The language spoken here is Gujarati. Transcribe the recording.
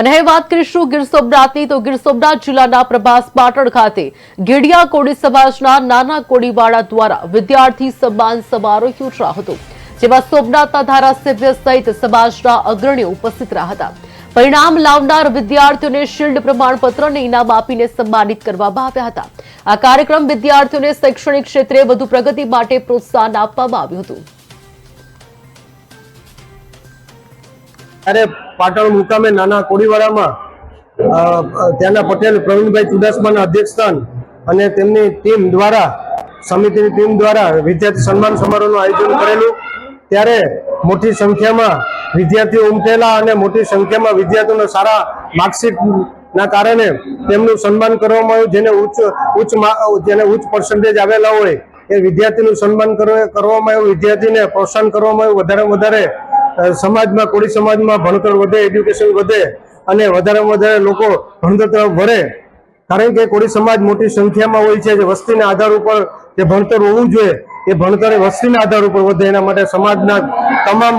અને હવે વાત કરીશું ગીર સોમનાથની. તો ગીર સોમનાથ જિલ્લાના પ્રભાસ પાટણ ખાતે ગેડિયા કોડી સમાજના નાના કોડીવાળા દ્વારા વિદ્યાર્થી સન્માન સમારોહ યોજાયો હતો, જેમાં સોમનાથના ધારાસભ્ય સહિત સમાજના અગ્રણીઓ ઉપસ્થિત રહ્યા હતા. પરિણામ લાવનાર વિદ્યાર્થીઓને શિલ્ડ પ્રમાણપત્રને ઇનામ આપીને સન્માનિત કરવામાં આવ્યા હતા. આ કાર્યક્રમ વિદ્યાર્થીઓને શૈક્ષણિક ક્ષેત્રે વધુ પ્રગતિ માટે પ્રોત્સાહન આપવામાં આવ્યું હતું. ત્યારે પાટણ મુકામે નાના કોડીવાડામાં ત્યાંના પટેલ, પ્રવીણભાઈ ચુડાસમાના અધ્યક્ષસ્થાન અને તેમની ટીમ દ્વારા, સમિતિની ટીમ દ્વારા વિદ્યાર્થી સન્માન સમારોહનું આયોજન કરેલું. ત્યારે મોટી સંખ્યામાં વિદ્યાર્થીઓ ઉમટેલા અને મોટી સંખ્યામાં વિદ્યાર્થીઓના સારા માર્કશીટના કારણે તેમનું સન્માન કરવામાં આવ્યું. જેને ઉચ્ચ ઉચ્ચ જેને ઉચ્ચ પર્સન્ટેજ આવેલા હોય એ વિદ્યાર્થીનું સન્માન કરવા- કરવામાં આવ્યું. વિદ્યાર્થીને પ્રોત્સાહન કરવામાં આવ્યું. વધારે વધારે સમાજમાં, કોળી સમાજમાં ભણતર વધે એડ્યુકેશન વધે અને વધારેમાં વધારે લોકો ભણતર તરફ વળે. કારણ કે કોળી સમાજ મોટી સંખ્યામાં હોય છે, જે વસ્તીના આધાર ઉપર જે ભણતર હોવું જોઈએ, એ ભણતર વસ્તીના આધાર ઉપર વધે. એના માટે સમાજના તમામ